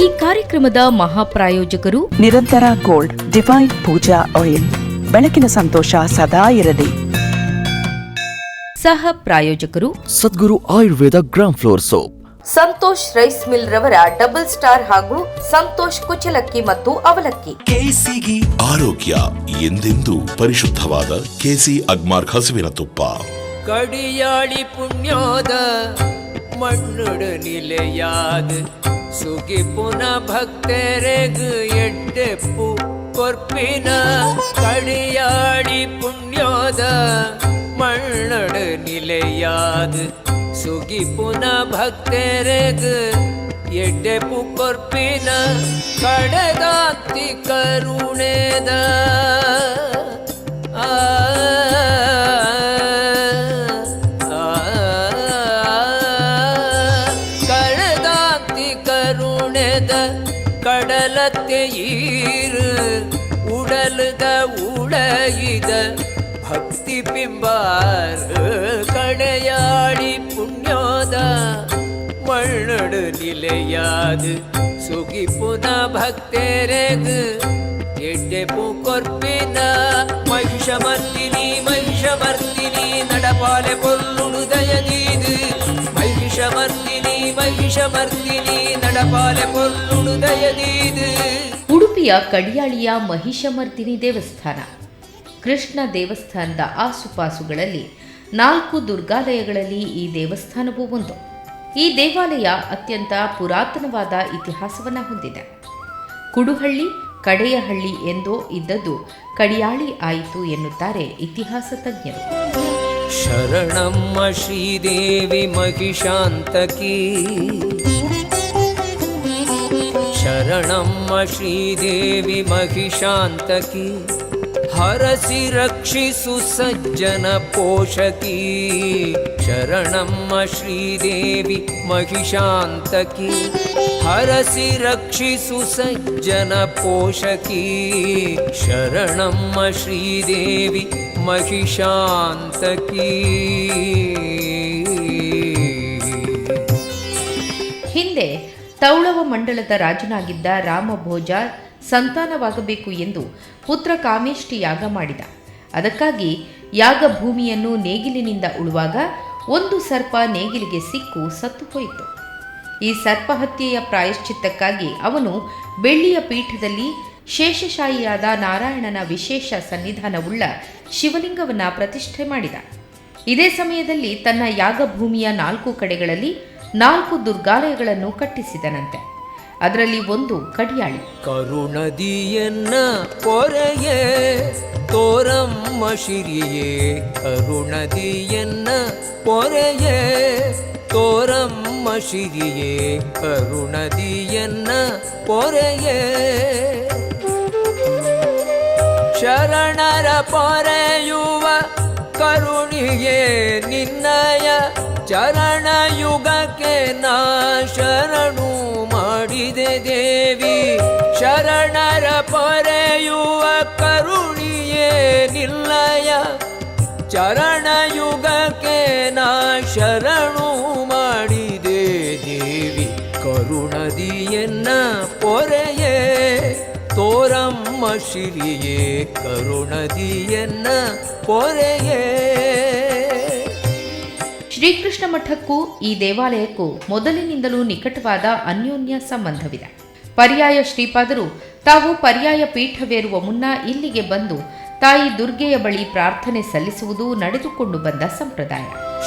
ಈ ಕಾರ್ಯಕ್ರಮದ ಮಹಾಪ್ರಾಯೋಜಕರು ನಿರಂತರ ಗೋಲ್ಡ್ ಡಿವೈನ್ ಪೂಜಾ ಆಯಿಲ್. ಬೆಳಕಿನ ಸಂತೋಷ ಸದಾ ಇರಲಿ. ಸಹ ಪ್ರಾಯೋಜಕರು Sadguru Ayurveda gram flour soap. Santosh rice mill ರವರ ಡಬಲ್ ಸ್ಟಾರ್ ಹಾಗೂ ಸಂತೋಷ್ ಕುಚಲಕ್ಕಿ ಮತ್ತು ಅವಲಕ್ಕಿ. ಕೆಸಿಗಿ ಆರೋಗ್ಯ ಎಂದೆಂದೂ ಪರಿಶುದ್ಧವಾದ ಕೆಸಿ ಅಗ್ಮಾರ್ ಹಸುವಿನ ತುಪ್ಪ. ಕಡಿಯಾಳಿ ಪುಣ್ಯೋದ ಮಣ್ಣುಡು ನಿಲೆಯಾದ ಸುಗಿ ಪುನ ಭಕ್ತರೆಗು ಎಡ್ಡೆಪ್ಪು ಕೊರ್ಪಿನ ಕಡಿಯಾಳಿ ಪುಣ್ಯೋದ ಮಣ್ಣುಡು ನಿಲೆಯಾದ ಸುಗಿ ಪುನ ಭಕ್ತರೆಗು ಎಡ್ಡೆಪ್ಪು ಕೊರ್ಪಿನ ಕಡದಾಂತಿ ಕರುಣೆದ ಆ ಪಿಂಬಾರ ಕಡೆಯಾಡಿ ಪುಣ್ಯೋದ ಮಣ್ಣಡು ನಿಲೆಯಾದು ಸುಗಿ ಪುನ ಭಕ್ತರೆಗು ಎಡ್ಡೆ ಕೊರ್ಪಿನ ಮಹಿಷಮರ್ದಿನಿ ಮಹಿಷಮರ್ದಿನಿ ನಡಪಾಲೆ ಕೊಲ್ಲುಡು ದಯದೀದು ಮಹಿಷಮರ್ದಿನಿ ಮಹಿಷಮರ್ದಿನಿ ನಡಪಾಲೆ ಕೊಲ್ಲುಡು ದಯನೀದು ಉಡುಪಿಯ ಕಡಿಯಾಳಿಯ ಮಹಿಷಮರ್ದಿನಿ ದೇವಸ್ಥಾನ. ಕೃಷ್ಣ ದೇವಸ್ಥಾನದ ಆಸುಪಾಸುಗಳಲ್ಲಿ ನಾಲ್ಕು ದುರ್ಗಾಲಯಗಳಲ್ಲಿ ಈ ದೇವಸ್ಥಾನವೂ ಒಂದು. ಈ ದೇವಾಲಯ ಅತ್ಯಂತ ಪುರಾತನವಾದ ಇತಿಹಾಸವನ್ನು ಹೊಂದಿದೆ. ಕುಡುಹಳ್ಳಿ, ಕಡೆಯಹಳ್ಳಿ ಎಂದೋ ಇದ್ದದ್ದು ಕಡಿಯಾಳಿ ಆಯಿತು ಎನ್ನುತ್ತಾರೆ ಇತಿಹಾಸ ತಜ್ಞರು. ಶರಣಮ್ಮ ಶ್ರೀದೇವಿ ಮಹಿಷಾಂತಕಿ. ಶರಣಮ್ಮ ಶ್ರೀದೇವಿ ಮಹಿಷಾಂತಕಿ. ಹರಸಿ ರಕ್ಷಿಸು ಸಜ್ಜನ ಪೋಷಕಿ. ಶರಣಮ್ಮ ಶ್ರೀದೇವಿ ಮಹಿಷಾಂತಕಿ. ಹರಸಿ ರಕ್ಷಿಸು ಸಜ್ಜನ ಪೋಷಕಿ. ಶರಣಮ್ಮ ಶ್ರೀದೇವಿ ಮಹಿಷಾಂತಕಿ. ಹಿಂದೆ ತೌಳವ ಮಂಡಲದ ರಾಜನಾಗಿದ್ದ ರಾಮಭೋಜ ಸಂತಾನವಾಗಬೇಕು ಎಂದು ಪುತ್ರ ಕಾಮೇಷ್ಟಿ ಯಾಗ ಮಾಡಿದ. ಅದಕ್ಕಾಗಿ ಯಾಗ ಭೂಮಿಯನ್ನು ನೇಗಿಲಿನಿಂದ ಉಳುವಾಗ ಒಂದು ಸರ್ಪ ನೇಗಿಲಿಗೆ ಸಿಕ್ಕು ಸತ್ತು ಹೋಯಿತು. ಈ ಸರ್ಪಹತ್ಯೆಯ ಪ್ರಾಯಶ್ಚಿತ್ತಕ್ಕಾಗಿ ಅವನು ಬೆಳ್ಳಿಯ ಪೀಠದಲ್ಲಿ ಶೇಷಶಾಹಿಯಾದ ನಾರಾಯಣನ ವಿಶೇಷ ಸನ್ನಿಧಾನವುಳ್ಳ ಶಿವಲಿಂಗವನ್ನ ಪ್ರತಿಷ್ಠೆ ಮಾಡಿದ. ಇದೇ ಸಮಯದಲ್ಲಿ ತನ್ನ ಯಾಗಭೂಮಿಯ ನಾಲ್ಕು ಕಡೆಗಳಲ್ಲಿ ನಾಲ್ಕು ದುರ್ಗಾಲಯಗಳನ್ನು ಕಟ್ಟಿಸಿದನಂತೆ. ಅದರಲ್ಲಿ ಒಂದು ಕಡಿಯಾಳಿ. ಕರುಣದಿಯನ್ನ ಪೊರೆಯೇ, ತೋರಮ್ಮ ಶಿರಿಯೇ, ಕರುಣದಿಯನ್ನ ಪೊರೆಯೇ, ತೋರಮ್ಮ ಶಿರಿಯೇ, ಕರುಣದಿಯನ್ನ ಪೊರೆಯೇ. ಶರಣರ ಪೊರೆಯುವ ಕರುಣಿಯೇ ನಿನ್ನಯ ಚರಣ ಯುಗಕ್ಕೆ ನಾ ಶರಣು ದೇವಿ ಶರಣರ ಪೊರೆಯುವ ಕರುಣಿಯೇ ನಿಲ್ಲಯ. ಚರಣ ಯುಗಕ್ಕೆ ನಾ ಶರಣು ಮಾಡಿದೆ ದೇವಿ ಕರುಣದಿಯನ್ನ ಪೊರೆಯೇ. ತೋರಮ್ಮ ಶಿರಿಯೇ ಕರುಣದಿಯನ್ನ ಪೊರೆಯೇ. ಶ್ರೀಕೃಷ್ಣ ಮಠಕ್ಕೂ, ಈ ದೇವಾಲಯಕ್ಕೂ ಮೊದಲಿನಿಂದಲೂ ನಿಕಟವಾದ ಅನ್ಯೋನ್ಯ ಸಂಬಂಧವಿದೆ. ಪರ್ಯಾಯ ಶ್ರೀಪಾದರು ತಾವು ಪರ್ಯಾಯ ಪೀಠವೇರುವ ಮುನ್ನ ಇಲ್ಲಿಗೆ ಬಂದು ತಾಯಿ ದುರ್ಗೆಯ ಬಳಿ ಪ್ರಾರ್ಥನೆ ಸಲ್ಲಿಸುವುದು ನಡೆದುಕೊಂಡು ಬಂದ ಸಂಪ್ರದಾಯ.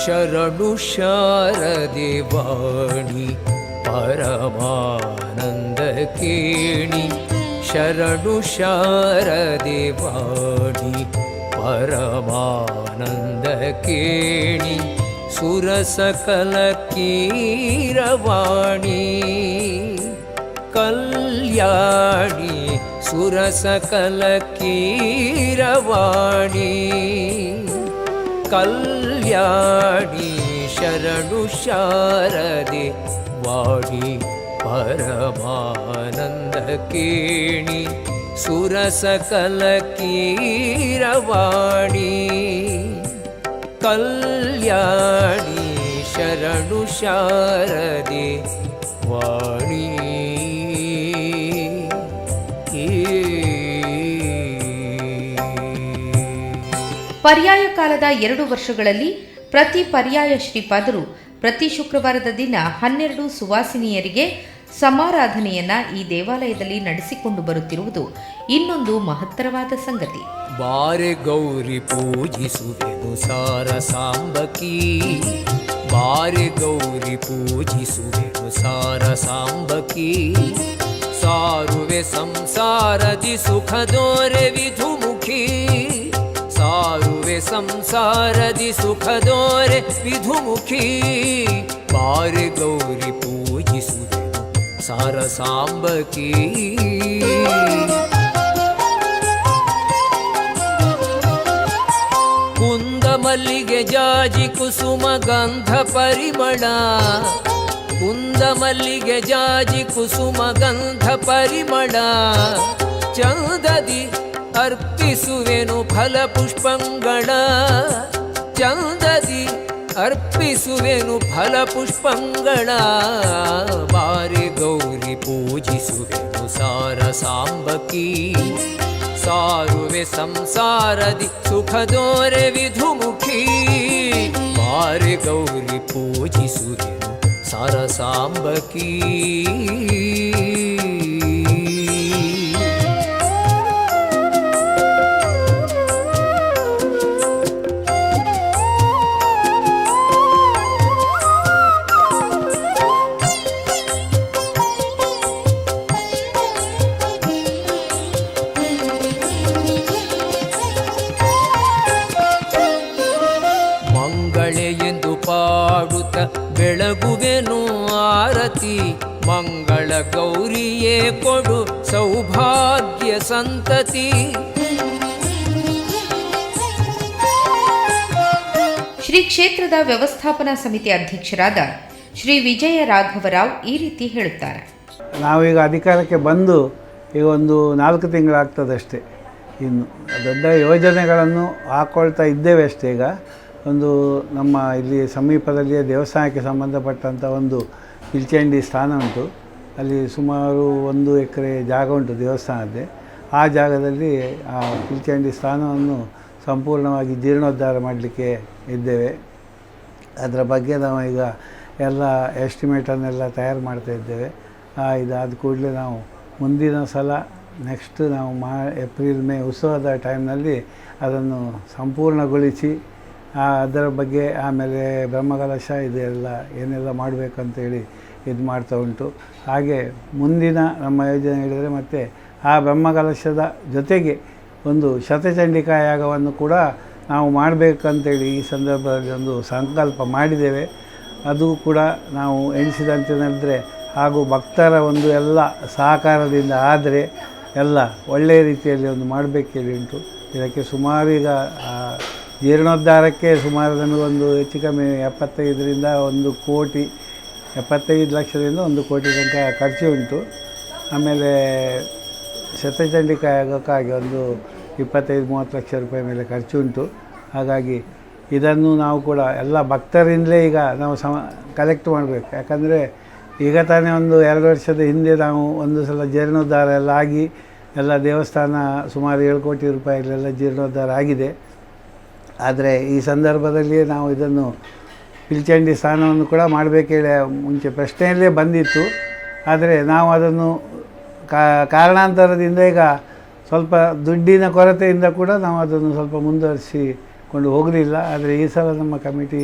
ಶರಣು ಶಾರದೇವಾಣಿ ಪರಮಾನಂದ ಕೇಣಿ. ಶರಣು ಶಾರದೇವಾಣಿ ಪರಮಾನಂದ ಕೇಣಿ. சுரசகலக்கீரவாணி கல்யாணி சுரசகலக்கீரவாணி கல்யாணி शरणु शारदे वाणी परमानन्दकेणि सुरसकलकीरवाणी ಕಲ್ಯಾಣಿ ಶರಣು शारदे ವಾಣಿ. ಪರ್ಯಾಯ ಕಾಲದ ಎರಡು ವರ್ಷಗಳಲ್ಲಿ ಪ್ರತಿ ಪರ್ಯಾಯ ಶ್ರೀಪಾದರು ಪ್ರತಿ ಶುಕ್ರವಾರದ ದಿನ ಹನ್ನೆರಡು ಸುವಾಸಿನಿಯರಿಗೆ ಸಮಾರಾಧನೆಯನ್ನ ಈ ದೇವಾಲಯದಲ್ಲಿ ನಡೆಸಿಕೊಂಡು ಬರುತ್ತಿರುವುದು ಇನ್ನೊಂದು ಮಹತ್ತರವಾದ ಸಂಗತಿ. ಬಾರೆ ಗೌರಿ ಪೂಜಿಸುವೆನು ಸಾರ ಸಾಂಬಕಿ ಬಾರೆ ಗೌರಿ ಪೂಜಿಸುವೆನು ಸಾರ ಸಾಂಬಕಿ ಸಾರುವೆ ಸಂಸಾರದಿ ಸುಖ ದೋರೆ ವಿಧುಮುಖಿ ಸಾರುವೆ ಸಂಸಾರದಿ ಸುಖ ದೋರೆ ವಿಧುಮುಖಿ ಬಾರೆ ಗೌರಿ ಪೂಜಿಸುವೆನು ಸಾರ ಸಾಂಬಕಿ ಮಲ್ಲಿಗೆ ಜಾಜಿ ಕುಸುಮ ಗಂಧ ಪರಿಮಳ. ಕುಂದ ಮಲ್ಲಿಗೆ ಜಾಜಿ ಕುಸುಮ ಗಂಧ ಪರಿಮಳ. ಚಂದದಿ ಅರ್ಪಿಸುವೆನು ಫಲ ಪುಷ್ಪಂಗಳ ಚಂದದಿ ಅರ್ಪಿಸುವೆನು ಫಲ ಪುಷ್ಪಂಗಳ ಬಾರಿ ಗೌರಿ ಪೂಜಿಸುವೆನು ಸಾರ ಸಾಂಬಕಿ ಸಾರುವೆ ಸಂಸಾರದಿ ಸುಖ ದೋರೆ ವಿಧುಮುಖಿ ಬಾರಿ ಗೌರಿ ಪೂಜಿಸುವೆನು ಸಾರ ಸಾಂಬಕೀ ಪಾಡುತ್ತ ಬೆಳಗುವೆನು ಆರತಿ. ಮಂಗಳ ಗೌರಿಯೇ ಕೊಡು ಸೌಭಾಗ್ಯ ಸಂತತಿ. ಶ್ರೀ ಕ್ಷೇತ್ರದ ವ್ಯವಸ್ಥಾಪನಾ ಸಮಿತಿ ಅಧ್ಯಕ್ಷರಾದ ಶ್ರೀ ವಿಜಯ ರಾಘವರಾವ್ ಈ ರೀತಿ ಹೇಳುತ್ತಾರೆ. ನಾವೀಗ ಅಧಿಕಾರಕ್ಕೆ ಬಂದು ಈಗ ಒಂದು ನಾಲ್ಕು ತಿಂಗಳಾಗ್ತದಷ್ಟೇ. ಇನ್ನು ದೊಡ್ಡ ಯೋಜನೆಗಳನ್ನು ಹಾಕ್ಕೊಳ್ತಾ ಇದ್ದೇವೆ ಅಷ್ಟೇ ಈಗ. ಒಂದು ನಮ್ಮ ಇಲ್ಲಿ ಸಮೀಪದಲ್ಲಿಯೇ ದೇವಸ್ಥಾನಕ್ಕೆ ಸಂಬಂಧಪಟ್ಟಂಥ ಒಂದು ಪಿಲ್ಚಂಡಿ ಸ್ಥಾನ ಉಂಟು. ಅಲ್ಲಿ ಸುಮಾರು ಒಂದು ಎಕರೆ ಜಾಗ ಉಂಟು ದೇವಸ್ಥಾನದ್ದೇ. ಆ ಜಾಗದಲ್ಲಿ ಆ ಪಿಲ್ಚಂಡಿ ಸ್ಥಾನವನ್ನು ಸಂಪೂರ್ಣವಾಗಿ ಜೀರ್ಣೋದ್ಧಾರ ಮಾಡಲಿಕ್ಕೆ ಇದ್ದೇವೆ. ಅದರ ಬಗ್ಗೆ ನಾವು ಈಗ ಎಲ್ಲ ಎಸ್ಟಿಮೇಟನ್ನೆಲ್ಲ ತಯಾರು ಮಾಡ್ತಾ ಇದ್ದೇವೆ. ಇದಾದ ಕೂಡಲೇ ನಾವು ಮುಂದಿನ ಸಲ ನೆಕ್ಸ್ಟ್ ನಾವು ಮಾ ಏಪ್ರಿಲ್, ಮೇ ಉತ್ಸವದ ಟೈಮ್ನಲ್ಲಿ ಅದನ್ನು ಸಂಪೂರ್ಣಗೊಳಿಸಿ ಅದರ ಬಗ್ಗೆ ಆಮೇಲೆ ಬ್ರಹ್ಮಕಲಶ ಇದೆಲ್ಲ ಏನೆಲ್ಲ ಮಾಡಬೇಕಂತೇಳಿ ಇದು ಮಾಡ್ತಾ ಉಂಟು. ಹಾಗೆ ಮುಂದಿನ ನಮ್ಮ ಯೋಜನೆ ಹೇಳಿದರೆ ಮತ್ತು ಆ ಬ್ರಹ್ಮಕಲಶದ ಜೊತೆಗೆ ಒಂದು ಶತಚಂಡಿಕಾ ಯಾಗವನ್ನು ಕೂಡ ನಾವು ಮಾಡಬೇಕಂತೇಳಿ ಈ ಸಂದರ್ಭದಲ್ಲಿ ಒಂದು ಸಂಕಲ್ಪ ಮಾಡಿದ್ದೇವೆ. ಅದು ಕೂಡ ನಾವು ಎಣಿಸಿದಂತೆ ನಡೆದರೆ ಹಾಗೂ ಭಕ್ತರ ಒಂದು ಎಲ್ಲ ಸಹಕಾರದಿಂದ ಆದರೆ ಎಲ್ಲ ಒಳ್ಳೆಯ ರೀತಿಯಲ್ಲಿ ಒಂದು ಮಾಡಬೇಕೇಳಿ ಉಂಟು. ಇದಕ್ಕೆ ಸುಮಾರು ಈಗ ಜೀರ್ಣೋದ್ಧಾರಕ್ಕೆ ಸುಮಾರು ಒಂದು ಹೆಚ್ಚು ಕಮ್ಮಿ ಎಪ್ಪತ್ತೈದರಿಂದ ಒಂದು ಕೋಟಿ, ಎಪ್ಪತ್ತೈದು ಲಕ್ಷದಿಂದ ಒಂದು ಕೋಟಿ ತನಕ ಖರ್ಚು ಉಂಟು ಆಮೇಲೆ ಶತಚಂಡಿಕಾ ಆಗೋಕ್ಕಾಗಿ ಒಂದು ಇಪ್ಪತ್ತೈದು, ಮೂವತ್ತು ಲಕ್ಷ ರೂಪಾಯಿ ಮೇಲೆ ಖರ್ಚು ಉಂಟು ಹಾಗಾಗಿ ಇದನ್ನು ನಾವು ಕೂಡ ಎಲ್ಲ ಭಕ್ತರಿಂದಲೇ ಈಗ ನಾವು ಸಮ ಕಲೆಕ್ಟ್ ಮಾಡಬೇಕು. ಯಾಕಂದರೆ ಈಗ ತಾನೇ ಒಂದು ಎರಡು ವರ್ಷದ ಹಿಂದೆ ನಾವು ಒಂದು ಸಲ ಜೀರ್ಣೋದ್ಧಾರ ಎಲ್ಲ ಆಗಿ ಎಲ್ಲ ದೇವಸ್ಥಾನ ಸುಮಾರು ಏಳು ಕೋಟಿ ರೂಪಾಯಿಗಳೆಲ್ಲ ಜೀರ್ಣೋದ್ಧಾರ ಆಗಿದೆ. ಆದರೆ ಈ ಸಂದರ್ಭದಲ್ಲಿ ನಾವು ಇದನ್ನು ಪಿಲ್ಚಂಡಿ ಸ್ಥಾನವನ್ನು ಕೂಡ ಮಾಡಬೇಕೇಳಿ ಮುಂಚೆ ಪ್ರಶ್ನೆಯಲ್ಲೇ ಬಂದಿತ್ತು. ಆದರೆ ನಾವು ಅದನ್ನು ಕಾರಣಾಂತರದಿಂದ ಈಗ ಸ್ವಲ್ಪ ದುಡ್ಡಿನ ಕೊರತೆಯಿಂದ ಕೂಡ ನಾವು ಅದನ್ನು ಸ್ವಲ್ಪ ಮುಂದುವರಿಸಿಕೊಂಡು ಹೋಗಲಿಲ್ಲ. ಆದರೆ ಈ ಸಲ ನಮ್ಮ ಕಮಿಟಿ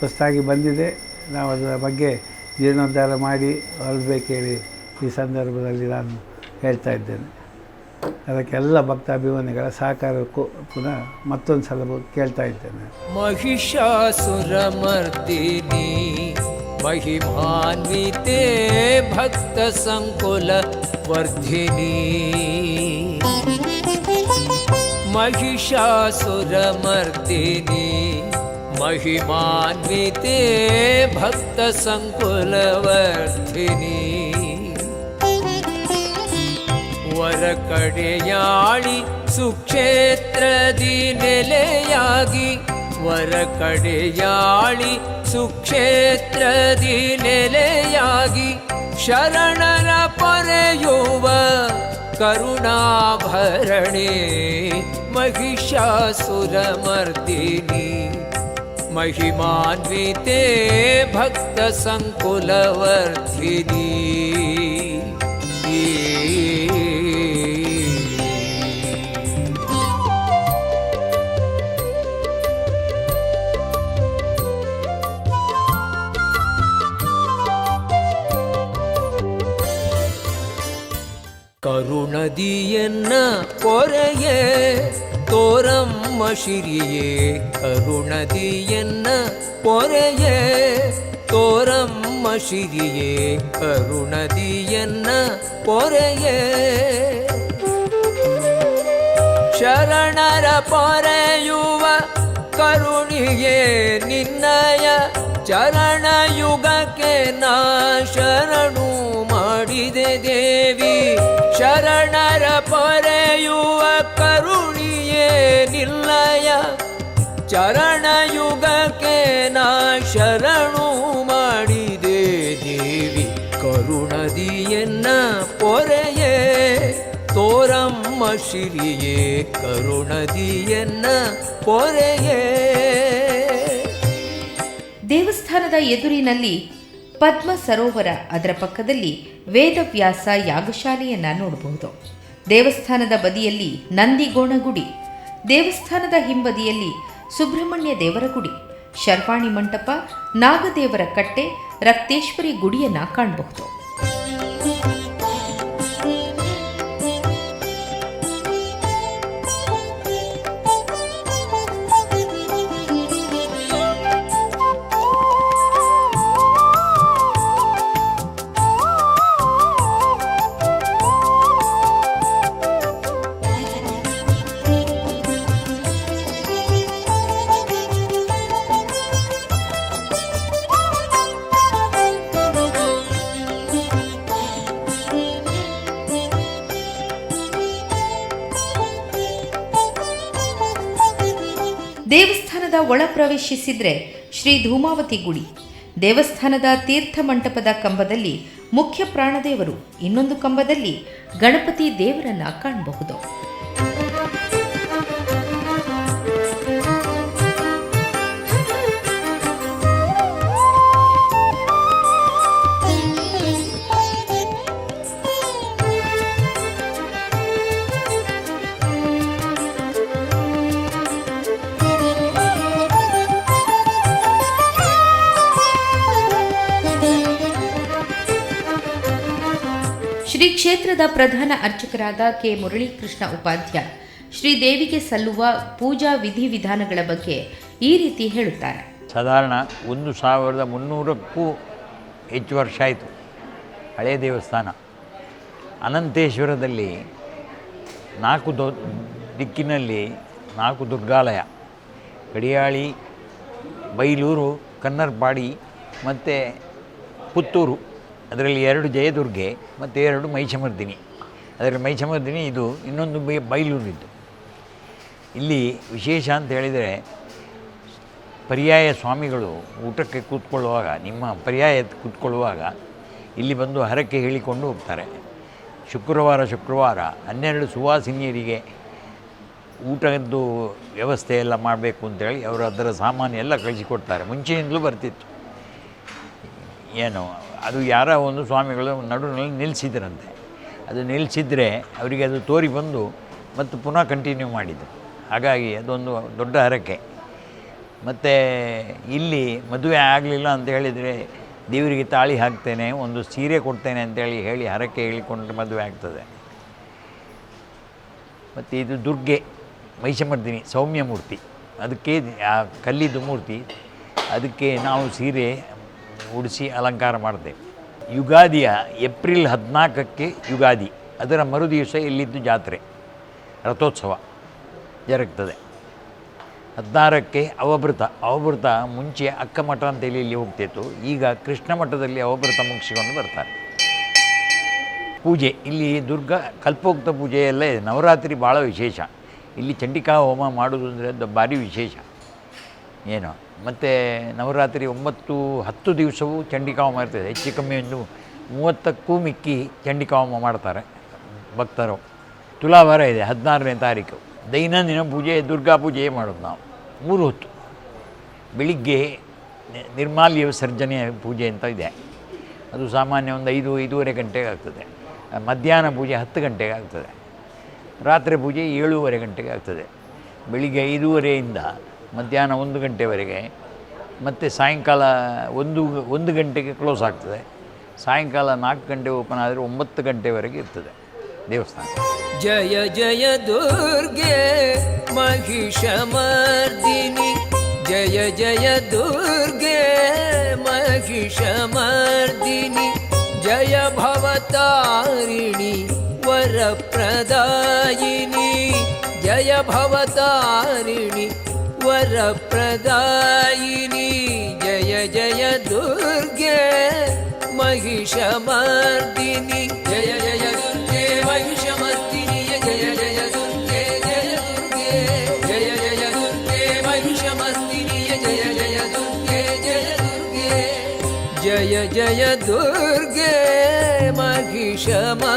ಹೊಸದಾಗಿ ಬಂದಿದೆ. ನಾವು ಅದರ ಬಗ್ಗೆ ಜೀರ್ಣೋದ್ಧಾರ ಮಾಡಿ ಹೊರಡಬೇಕೇಳಿ ಈ ಸಂದರ್ಭದಲ್ಲಿ ನಾನು ಹೇಳ್ತಾ ಇದ್ದೇನೆ. ಅದಕ್ಕೆಲ್ಲ ಭಕ್ತಾಭಿಮಾನಿಗಳ ಸಹಕಾರಕ್ಕೂ ಪುನಃ ಮತ್ತೊಂದು ಸಲ ಕೇಳ್ತಾ ಇದ್ದೇನೆ. ಮಹಿಷಾಸುರಮರ್ದಿನಿ, ಮಹಿಮಾನ್ವಿತೆ ಭಕ್ತ ಸಂಕುಲ ವರ್ಧಿನಿ. ಮಹಿಷಾಸುರ ಮರ್ತಿನಿ ಮಹಿಮಾನ್ವಿತೆ ಭಕ್ತ ಸಂಕುಲ ವರ್ಧಿನಿ. ವರಕಡೆಯಾಳಿ ಸುಕ್ಷೇತ್ರದಿ ನೆಲೆಯಾಗಿ ವರಕಡೆಯಾಳಿ ಸುಕ್ಷೇತ್ರದಿ ನೆಲೆಯಾಗಿ ಶರಣರ ಪೊರೆಯುವ करुणाभरणे महिषासुरमर्दिनि महिमान्विते भक्तसङ्कुलवर्धिनी ಕರುಣದಿಯನ್ನ ಪೊರೆಯೇ ತೋರಮ್ಮ ಶಿರಿಯೇ ಕರುಣದಿಯನ್ನ ಪೊರೆಯೇ ತೋರಮ್ಮ ಶಿರಿಯೇ ಕರುಣದಿಯನ್ನ ಪೊರೆಯೇ ಶರಣರ ಪೊರೆಯುವ ಕರುಣಿಯೇ ನಿನ್ನಯ ಚರಣ ಯುಗಕ್ಕೆ ನಾ ಶರಣು ಮಾಡಿದೆ ದೇವಿ ಶರಣರ ಪೊರೆಯುವ ಕರುಣಿಯೇ ನಿಲ್ಲಯ. ಚರಣ ಯುಗಕ್ಕೆ ನಾ ಶರಣು ಮಾಡಿದೆ ದೇವಿ. ಕರುಣದಿಯನ್ನ ಪೊರೆಯೇ, ತೋರಮ್ಮ ಶಿರಿಯೇ, ಕರುಣದಿಯನ್ನ ಪೊರೆಯೇ. ದೇವಸ್ಥಾನದ ಎದುರಿನಲ್ಲಿ ಪದ್ಮ ಸರೋವರ ಅದರ ಪಕ್ಕದಲ್ಲಿ ವೇದವ್ಯಾಸ ಯಾಗಶಾಲೆಯನ್ನ ನೋಡಬಹುದು. ದೇವಸ್ಥಾನದ ಬದಿಯಲ್ಲಿ ನಂದಿಗೋಣ ಗುಡಿ ದೇವಸ್ಥಾನದ ಹಿಂಬದಿಯಲ್ಲಿ ಸುಬ್ರಹ್ಮಣ್ಯ ದೇವರ ಗುಡಿ, ಶರ್ವಾಣಿ ಮಂಟಪ, ನಾಗದೇವರ ಕಟ್ಟೆ, ರಕ್ತೇಶ್ವರಿ ಗುಡಿಯನ್ನ ಕಾಣಬಹುದು. ದೇವಸ್ಥಾನದ ಒಳ ಪ್ರವೇಶಿಸಿದ್ರೆ ಶ್ರೀ ಧೂಮಾವತಿ ಗುಡಿ. ದೇವಸ್ಥಾನದ ತೀರ್ಥ ಮಂಟಪದ ಕಂಬದಲ್ಲಿ ಮುಖ್ಯ ಪ್ರಾಣದೇವರು. ಇನ್ನೊಂದು ಕಂಬದಲ್ಲಿ ಗಣಪತಿ ದೇವರನ್ನ ಕಾಣಬಹುದು. ಶ್ರೀ ಕ್ಷೇತ್ರದ ಪ್ರಧಾನ ಅರ್ಚಕರಾದ ಕೆ ಮುರಳೀಕೃಷ್ಣ ಉಪಾಧ್ಯ ಶ್ರೀದೇವಿಗೆ ಸಲ್ಲುವ ಪೂಜಾ ವಿಧಿವಿಧಾನಗಳ ಬಗ್ಗೆ ಈ ರೀತಿ ಹೇಳುತ್ತಾರೆ. ಸಾಧಾರಣ ಒಂದು ಸಾವಿರದ ಮುನ್ನೂರಕ್ಕೂ ಹೆಚ್ಚು ವರ್ಷ ಆಯಿತು. ಹಳೆಯ ದೇವಸ್ಥಾನ. ಅನಂತೇಶ್ವರದಲ್ಲಿ ನಾಲ್ಕು ದೊ ದಿಕ್ಕಿನಲ್ಲಿ ನಾಲ್ಕು ದುರ್ಗಾಲಯ. ಕಡಿಯಾಳಿ, ಬೈಲೂರು ಕನ್ನರ್ಪಾಡಿ ಮತ್ತು ಪುತ್ತೂರು. ಅದರಲ್ಲಿ ಎರಡು ಜಯದುರ್ಗೆ ಮತ್ತು ಎರಡು ಮೈಷಮರ್ದಿನಿ ಅದರಲ್ಲಿ ಮೈಷಮರ್ದಿನಿ ಇದು ಇನ್ನೊಂದು ಬೈ, ಬೈಲೂರಿದ್ದು. ಇಲ್ಲಿ ವಿಶೇಷ ಅಂತ ಹೇಳಿದರೆ ಪರ್ಯಾಯ ಸ್ವಾಮಿಗಳು ಊಟಕ್ಕೆ ಕೂತ್ಕೊಳ್ಳುವಾಗ, ನಿಮ್ಮ ಪರ್ಯಾಯ ಕೂತ್ಕೊಳ್ಳುವಾಗ ಇಲ್ಲಿ ಬಂದು ಹರಕೆ ಹೇಳಿಕೊಂಡು ಹೋಗ್ತಾರೆ. ಶುಕ್ರವಾರ ಶುಕ್ರವಾರ ಹನ್ನೆರಡು ಸುವಾಸಿನಿಯರಿಗೆ ಊಟದ್ದು ವ್ಯವಸ್ಥೆ ಎಲ್ಲ ಮಾಡಬೇಕು ಅಂತೇಳಿ ಅವರು ಅದರ ಸಾಮಾನು ಎಲ್ಲ ಕಳಿಸಿಕೊಡ್ತಾರೆ. ಮುಂಚೆಯಿಂದಲೂ ಬರ್ತಿತ್ತು. ಏನು ಅದು ಯಾರ ಒಂದು ಸ್ವಾಮಿಗಳು ನಡುವಿನಲ್ಲಿ ನಿಲ್ಲಿಸಿದ್ರಂತೆ. ಅದು ನಿಲ್ಲಿಸಿದ್ರೆ ಅವರಿಗೆ ಅದು ತೋರಿ ಬಂದು ಮತ್ತು ಪುನಃ ಕಂಟಿನ್ಯೂ ಮಾಡಿದ್ದು ಹಾಗಾಗಿ ಅದೊಂದು ದೊಡ್ಡ ಹರಕೆ. ಮತ್ತು ಇಲ್ಲಿ ಮದುವೆ ಆಗಲಿಲ್ಲ ಅಂತ ಹೇಳಿದರೆ ದೇವರಿಗೆ ತಾಳಿ ಹಾಕ್ತೇನೆ, ಒಂದು ಸೀರೆ ಕೊಡ್ತೇನೆ ಅಂತೇಳಿ ಹೇಳಿ ಹರಕೆ ಹೇಳಿಕೊಂಡ್ರೆ ಮದುವೆ ಆಗ್ತದೆ. ಮತ್ತು ಇದು ದುರ್ಗೆ ಮಹಿಷಮರ್ದಿನಿ ಸೌಮ್ಯ ಮೂರ್ತಿ. ಅದಕ್ಕೆ ಆ ಕಲ್ಲಿದ್ದು ಮೂರ್ತಿ. ಅದಕ್ಕೆ ನಾವು ಸೀರೆ ಉಡಿಸಿ ಅಲಂಕಾರ ಮಾಡಿದೆ. ಯುಗಾದಿಯ ಏಪ್ರಿಲ್ ಹದಿನಾಲ್ಕಕ್ಕೆ ಯುಗಾದಿ. ಅದರ ಮರುದಿವಸ ಇಲ್ಲಿದ್ದು ಜಾತ್ರೆ? ರಥೋತ್ಸವ ಜರುಗ್ತದೆ. ಹದಿನಾರಕ್ಕೆ ಅವಭೃತ. ಅವಭೃತ ಮುಂಚೆ ಅಕ್ಕಮಠ ಅಂತೇಳಿ ಇಲ್ಲಿ ಹೋಗ್ತಿತ್ತು. ಈಗ ಕೃಷ್ಣ ಮಠದಲ್ಲಿ ಅವಭೃತ ಮುಗಿಸಿಕೊಂಡು ಬರ್ತಾರೆ. ಪೂಜೆ. ಇಲ್ಲಿ ದುರ್ಗಾ ಕಲ್ಪೋಕ್ತ ಪೂಜೆ ನವರಾತ್ರಿ ಭಾಳ ವಿಶೇಷ. ಇಲ್ಲಿ ಚಂಡಿಕಾ ಹೋಮ ಮಾಡೋದು ಅಂದರೆ ಅದು ಭಾರಿ ವಿಶೇಷ. ಏನು? ಮತ್ತು ನವರಾತ್ರಿ ಒಂಬತ್ತು ಹತ್ತು ದಿವಸವೂ ಚಂಡಿಕಾ ಹೋಮ ಇರ್ತದೆ. ಹೆಚ್ಚು ಕಮ್ಮಿ ಒಂದು ಮೂವತ್ತಕ್ಕೂ ಮಿಕ್ಕಿ ಚಂಡಿಕಾ ಮಾಡ್ತಾರೆ ಭಕ್ತರು. ತುಲಾಭಾರ ಇದೆ, ಹದಿನಾರನೇ ತಾರೀಕು. ದೈನಂದಿನ ಪೂಜೆ, ದುರ್ಗಾ ಪೂಜೆ ಮಾಡೋದು ನಾವು. ಮೂರು ಹೊತ್ತು. ಬೆಳಿಗ್ಗೆ ನಿರ್ಮಾಲ್ಯ ವಿಸರ್ಜನೆಯ ಪೂಜೆ ಅಂತ ಇದೆ. ಅದು ಸಾಮಾನ್ಯ ಒಂದು ಐದು, ಐದೂವರೆ ಗಂಟೆಗೆ ಆಗ್ತದೆ. ಮಧ್ಯಾಹ್ನ ಪೂಜೆ ಹತ್ತು ಗಂಟೆಗೆ ಆಗ್ತದೆ. ರಾತ್ರಿ ಪೂಜೆ ಏಳೂವರೆ ಗಂಟೆಗೆ ಆಗ್ತದೆ. ಬೆಳಿಗ್ಗೆ ಐದೂವರೆಯಿಂದ ಮಧ್ಯಾಹ್ನ ಒಂದು ಗಂಟೆವರೆಗೆ ಮತ್ತು ಸಾಯಂಕಾಲ ಒಂದು ಒಂದು ಗಂಟೆಗೆ ಕ್ಲೋಸ್ ಆಗ್ತದೆ. ಸಾಯಂಕಾಲ ನಾಲ್ಕು ಗಂಟೆ ಓಪನ್ ಆದರೆ ಒಂಬತ್ತು ಗಂಟೆವರೆಗೆ ಇರ್ತದೆ ದೇವಸ್ಥಾನ. ಜಯ ಜಯ ದುರ್ಗೆ ಮಹಿಷಮರ್ದಿನಿ. ಜಯ ಜಯ ದುರ್ಗೆ ಮಹಿಷಮರ್ದಿನಿ. ಜಯ ಭವತಾರಿಣಿ ವರಪ್ರದಾಯಿನಿ. ಜಯ ಭವತಾರಿಣಿ वरप्रदायिनि जय जय दुर्गे महिषमर्दिनि जय जय दुर्गे महिषमर्दिनि जय जय दुर्गे जय दुर्गे जय जय दुर्गे महिषमर्दिनि जय जय दुर्गे जय दुर्गे जय जय दुर्गे महिषमर्दिनि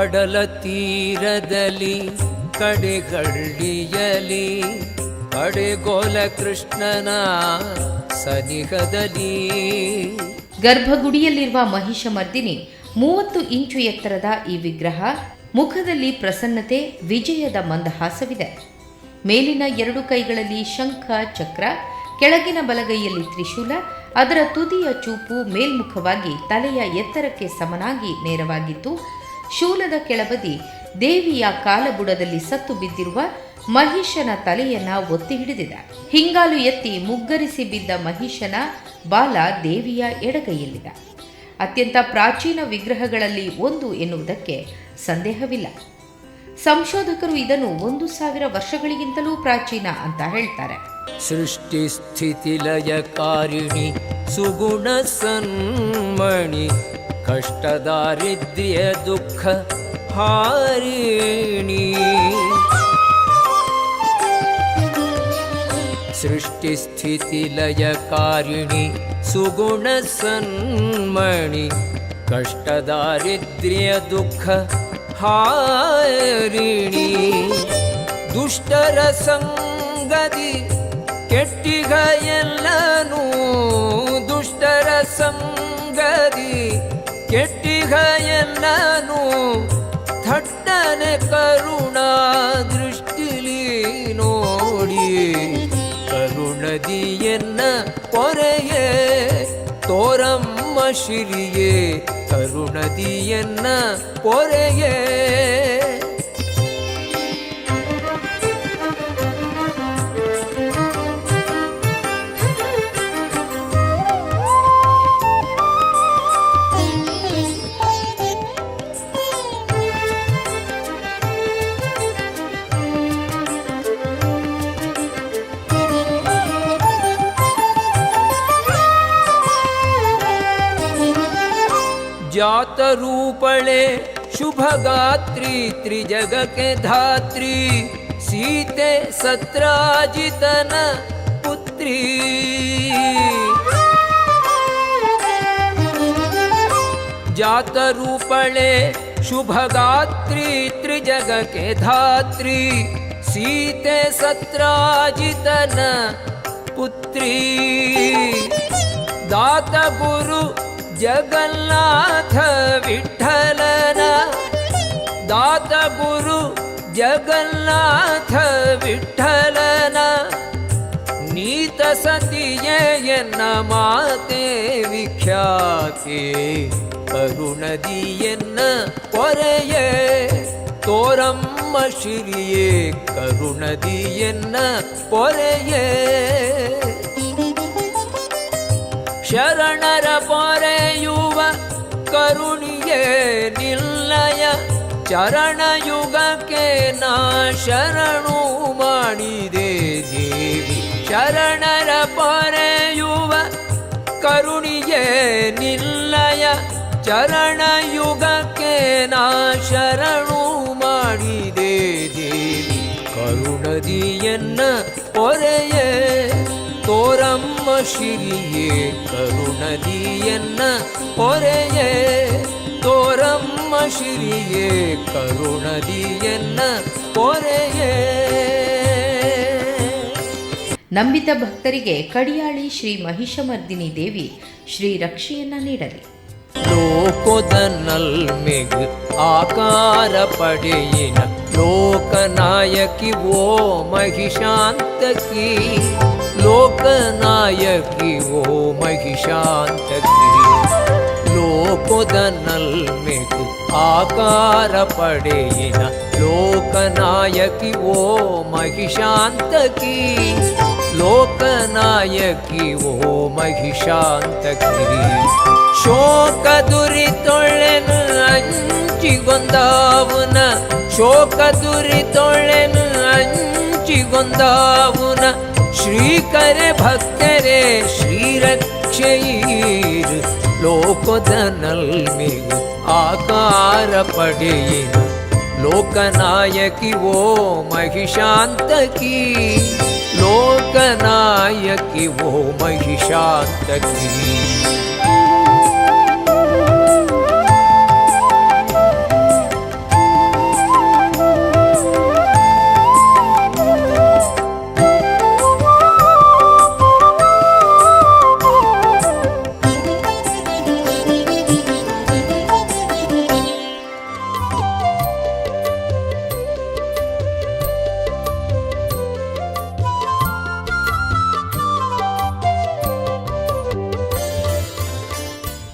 ಕಡಲ ತೀರದಲ್ಲಿ ಕಡೆಗಳ್ಳಿಯಲಿ ಕಡೆಗೋಲ ಕೃಷ್ಣನ ಸನಿಹದಲ್ಲಿ. ಗರ್ಭಗುಡಿಯಲ್ಲಿರುವ ಮಹಿಷ ಮರ್ದಿನಿ ಮೂವತ್ತು ಇಂಚು ಎತ್ತರದ ಈ ವಿಗ್ರಹ ಮುಖದಲ್ಲಿ ಪ್ರಸನ್ನತೆ, ವಿಜಯದ ಮಂದಹಾಸವಿದೆ. ಮೇಲಿನ ಎರಡು ಕೈಗಳಲ್ಲಿ ಶಂಖ, ಚಕ್ರ, ಕೆಳಗಿನ ಬಲಗೈಯಲ್ಲಿ ತ್ರಿಶೂಲ, ಅದರ ತುದಿಯ ಚೂಪು ಮೇಲ್ಮುಖವಾಗಿ ತಲೆಯ ಎತ್ತರಕ್ಕೆ ಸಮನಾಗಿ ನೇರವಾಗಿದ್ದು ಶೂಲದ ಕೆಳಬದಿ ದೇವಿಯ ಕಾಲಬುಡದಲ್ಲಿ ಸತ್ತು ಬಿದ್ದಿರುವ ಮಹಿಷನ ತಲೆಯನ್ನ ಒತ್ತಿ ಹಿಡಿದಿದ. ಹಿಂಗಾಲು ಎತ್ತಿ ಮುಗ್ಗರಿಸಿ ಬಿದ್ದ ಮಹಿಷನ ಬಾಲ ದೇವಿಯ ಎಡಗೈಯಲ್ಲಿದ. ಅತ್ಯಂತ ಪ್ರಾಚೀನ ವಿಗ್ರಹಗಳಲ್ಲಿ ಒಂದು ಎನ್ನುವುದಕ್ಕೆ ಸಂದೇಹವಿಲ್ಲ. ಸಂಶೋಧಕರು ಇದನ್ನು ಒಂದು ಸಾವಿರ ವರ್ಷಗಳಿಗಿಂತಲೂ ಪ್ರಾಚೀನ ಅಂತ ಹೇಳ್ತಾರೆ. ಸೃಷ್ಟಿ ಸ್ಥಿತಿ ಲಯ ಕಾರಿಣಿ ಸುಗುಣ ಸನ್ಮಣಿ ಕಷ್ಟ ದಾರಿದ್ರ್ಯ ದುಃಖ ಹಾರಿಣಿ. ಕಾರಿಣಿ ಸುಗುಣ ಸನ್ಮಣಿ. ಕಷ್ಟದಾರಿದ್ರ್ಯ ದುಃಖ ಹಾರಿಣಿ. ದುಷ್ಟರ ಸಂಗದಿ ಕೆಟ್ಟಿಗ ಎಲ್ಲನೂ. ದುಷ್ಟರ ಸಂಗದಿ ಕೆಟ್ಟಿಗ ಎಲ್ಲನೂ ಥಟ್ಟನೆ ಕರುಣಾ ದೃಷ್ಟಿಲಿ ನೋಡಿ ಕರುಣದಿಯನ್ನ ಪೊರೆಯೇ ತೋರಮ್ಮ ಶಿರಿಯೇ ಕರುಣದಿಯನ್ನ तूपणे शुभ गात्री त्रिजग के धात्री। सीते सत्राजितन पुत्री। शुभ गात्री त्रिजग के धात्री। सीते सत्राजितन पुत्री। दात गुरु ಜಗನ್ನಾಥ ವಿಠಲನ ದಾತ ಗುರು ಜಗನ್ನಾಥ ವಿಠಲನ ನೀತ ಸತಿಯೇ ಎನ್ನ ಮಾತೆ ವಿಖ್ಯಾತೆ ಕರುಣದಿಯನ್ನ ಪೊರೆಯೇ ತೋರಮ್ಮ ಶಿರಿಯೇ ಕರುಣದಿಯನ್ನ ಪೊರೆಯೇ ಶರಣರ ಪೊರೆಯುವ ಕರುಣಿಯೇ ನಿಲ್ಲಯ ಚರಣಯುಗಕ್ಕೆ ನಾ ಶರಣು ಮಾಡಿದೆ ದೇವಿ ಶರಣರ ಪೊರೆಯುವ ನಿಲ್ಲಯ ಚರಣಯುಗಕ್ಕೆ ನಾ ಶರಣು ಮಾಡಿದೆ ದೇವಿ ಕರುಣದಿಯನ್ನ ಪೊರೆಯೇ ತೋರಮ್ಮ ಶಿರಿಯೇ ಕರುಣದಿಯನ್ನ ಪೊರೆಯೇ ತೋರಮ್ಮ ಶಿರಿಯೇ ಕರುಣದಿಯನ್ನ ಪೊರೆಯೇ ನಂಬಿದ ಭಕ್ತರಿಗೆ ಕಡಿಯಾಳಿ ಶ್ರೀ ಮಹಿಷಮರ್ದಿನಿ ದೇವಿ ಶ್ರೀ ರಕ್ಷೆಯನ್ನ ನೀಡಲಿ. ಲೋಕದ ನಲ್ಮೆಗ್ ಆಕಾರ ಪಡೆಯಿನ ಲೋಕನಾಯಕಿ ಓ ಮಹಿಷಾಂತಕಿ. ಲೋಕನಾಯಕಿ, ಓ ಮಹಿಷಾಂತಕಿ. ಲೋಕದ ನಲ್ಮೆಗ್ ಆಕಾರ ಪಡೆಯಿನ ಲೋಕನಾಯಕಿ, ಓ ಮಹಿಷಾಂತಕಿ. ಲೋಕನಾಯಕಿ, ಓ ಮಹಿಷಾಂತಕಿ. ಶೋಕ ದುರಿತೊಳೆನು ಅಂಚಿಗೊಂದಾವುನ ಶೋಕ ದುರಿತೊಳೆನು ಅಂಚಿಗೊಂದಾವುನ श्रीकरे भक् श्रीरक्षी लोकधनल् मे आकार पडे लोकनाय कि महिषान्ती लोकनाय कि महिषान्ती